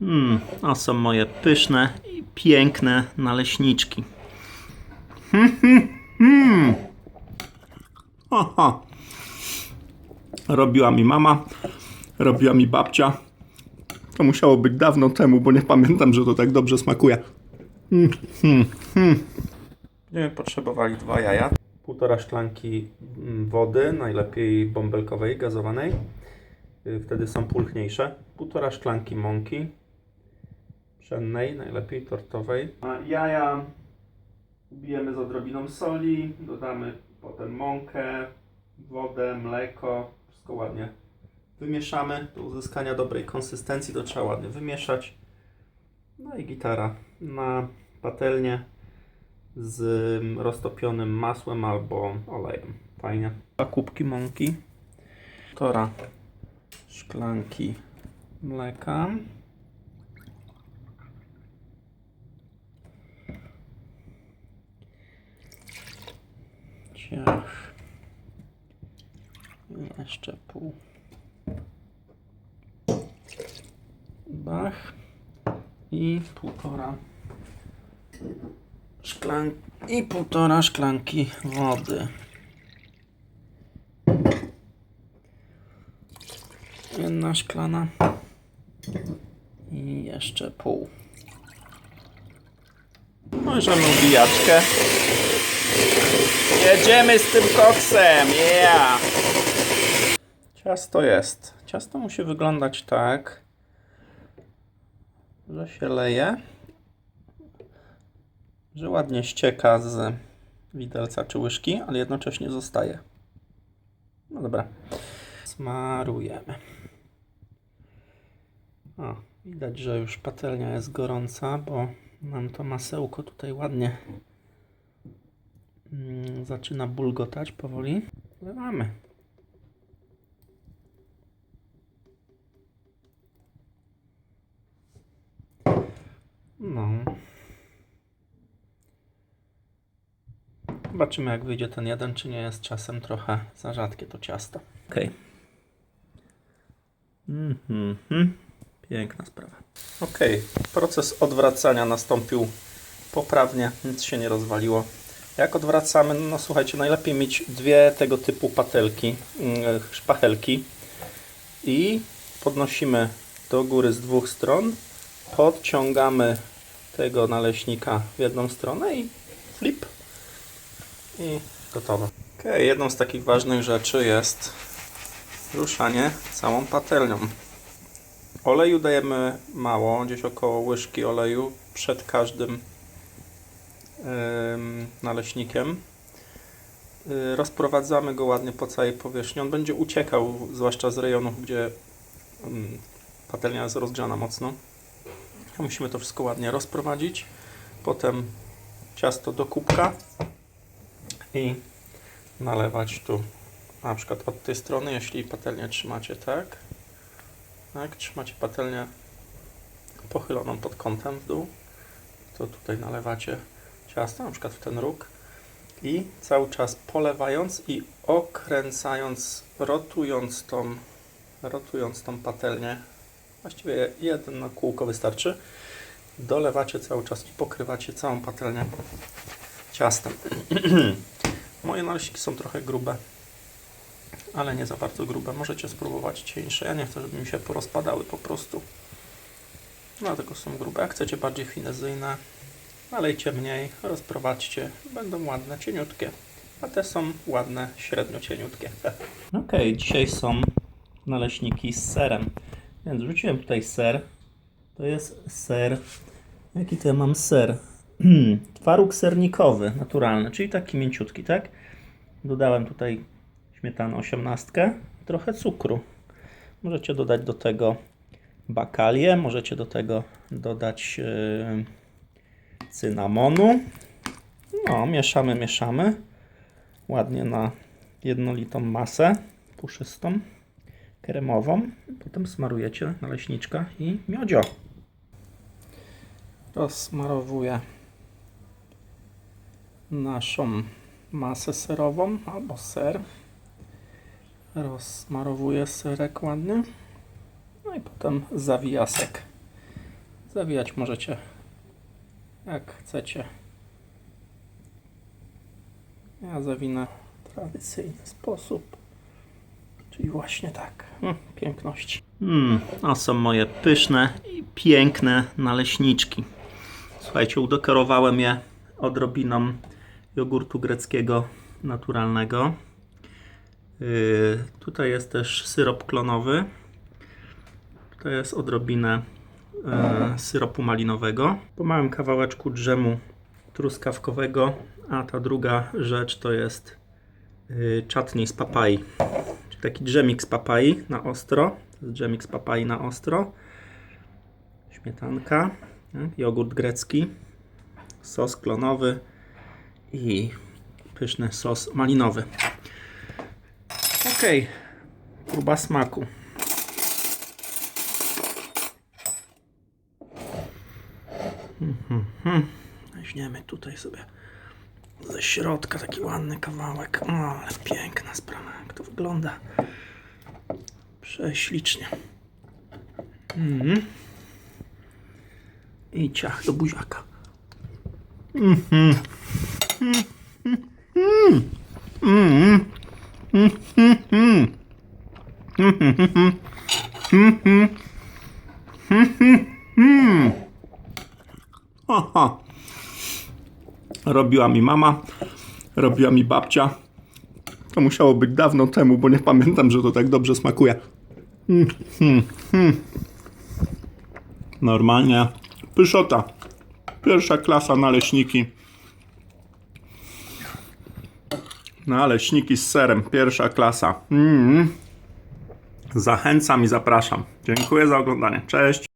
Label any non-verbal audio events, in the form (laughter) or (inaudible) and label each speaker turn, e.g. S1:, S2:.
S1: Mmm, to są moje pyszne i piękne naleśniczki. (laughs) Hmm, hmm, hmm. Aha. Robiła mi mama, robiła mi babcia. To musiało być dawno temu, bo nie pamiętam, że to tak dobrze smakuje. Mm, mm, mm. Będziemy potrzebowali dwa jaja, półtora szklanki mm, wody, najlepiej bąbelkowej, gazowanej. Y, Wtedy są pulchniejsze. Półtora szklanki mąki pszennej, najlepiej tortowej. Jaja ubijemy z odrobiną soli, dodamy potem mąkę, wodę, mleko, wszystko ładnie wymieszamy do uzyskania dobrej konsystencji, to trzeba ładnie wymieszać. No i gitara na patelnię z roztopionym masłem albo olejem. Fajnie. Dwa kubki mąki, półtora szklanki mleka. Jeszcze pół. Bach. I półtora szklanki i półtora szklanki wody. Jedna szklana i jeszcze pół. Możemy ubijaczkę. Jedziemy z tym koksem, yeah! Ciasto jest. Ciasto musi wyglądać tak, że się leje, że ładnie ścieka z widelca czy łyżki, ale jednocześnie zostaje. No dobra. Smarujemy. O, widać, że już patelnia jest gorąca, bo nam to masełko tutaj ładnie zaczyna bulgotać powoli. Wlewamy. No. Zobaczymy, jak wyjdzie ten jeden, czy nie jest czasem trochę za rzadkie to ciasto. Okej. Mhm. Piękna sprawa. Ok, proces odwracania nastąpił poprawnie, nic się nie rozwaliło. Jak odwracamy? No słuchajcie, najlepiej mieć dwie tego typu patelki, mm, szpachelki i podnosimy do góry z dwóch stron, podciągamy tego naleśnika w jedną stronę i flip i gotowe. Ok, jedną z takich ważnych rzeczy jest ruszanie całą patelnią. Oleju dajemy mało, gdzieś około łyżki oleju przed każdym ym, naleśnikiem. Y, Rozprowadzamy go ładnie po całej powierzchni. On będzie uciekał, zwłaszcza z rejonów, gdzie ym, patelnia jest rozgrzana mocno. Musimy to wszystko ładnie rozprowadzić. Potem ciasto do kubka i nalewać tu na przykład od tej strony, jeśli patelnię trzymacie tak. Tak, trzymacie patelnię pochyloną pod kątem w dół, to tutaj nalewacie ciasto, na przykład w ten róg i cały czas polewając i okręcając, rotując tą, rotując tą patelnię, właściwie jedno kółko wystarczy, dolewacie cały czas i pokrywacie całą patelnię ciastem. (clears throat) Moje naleśniki są trochę grube, ale nie za bardzo grube. Możecie spróbować cieńsze. Ja nie chcę, żeby mi się porozpadały po prostu. Dlatego są grube. Jak chcecie bardziej finezyjne, nalejcie mniej, rozprowadźcie. Będą ładne, cieniutkie. A te są ładne, średnio cieniutkie. (laughs) Ok, dzisiaj są naleśniki z serem. Więc wrzuciłem tutaj ser. To jest ser. Jaki to ja mam ser? (clears throat) Twaróg sernikowy, naturalny, czyli taki mięciutki, tak? Dodałem tutaj śmietanę 18, trochę cukru. Możecie dodać do tego bakalię, możecie do tego dodać yy, cynamonu. No, mieszamy, mieszamy. Ładnie na jednolitą masę puszystą, kremową. Potem smarujecie naleśniczka i miodzio. Rozsmarowuję naszą masę serową albo ser. Rozsmarowuję serek ładnie. No i potem zawijasek Zawijać możecie jak chcecie. Ja zawinę w tradycyjny sposób. Czyli właśnie tak. Mm, piękności. Mm, to są moje pyszne i piękne naleśniczki. Słuchajcie, udekorowałem je odrobiną jogurtu greckiego naturalnego. Yy, tutaj jest też syrop klonowy. To jest odrobinę e, syropu malinowego. Po małym kawałeczku drzemu truskawkowego, a ta druga rzecz to jest y, z papai. Czyli taki dżemik z papai na ostro. To dżemik z papai na ostro. Śmietanka, tak, jogurt grecki, sos klonowy i pyszny sos malinowy. Ok, próba smaku. Weźmiemy tutaj sobie ze środka taki ładny kawałek. O, ale piękna sprawa, jak to wygląda. Prześlicznie. Mhm. I ciach do buziaka. Mhm. Mhm. Mhm. (laughs) Robiła mi mama, robiła mi babcia. To musiało być dawno temu, bo nie pamiętam, że to tak dobrze smakuje. Mm, mm, mm. Normalnie. Pyszota. Pierwsza klasa naleśniki. Naleśniki z serem. Pierwsza klasa. Mm. Zachęcam i zapraszam. Dziękuję za oglądanie. Cześć.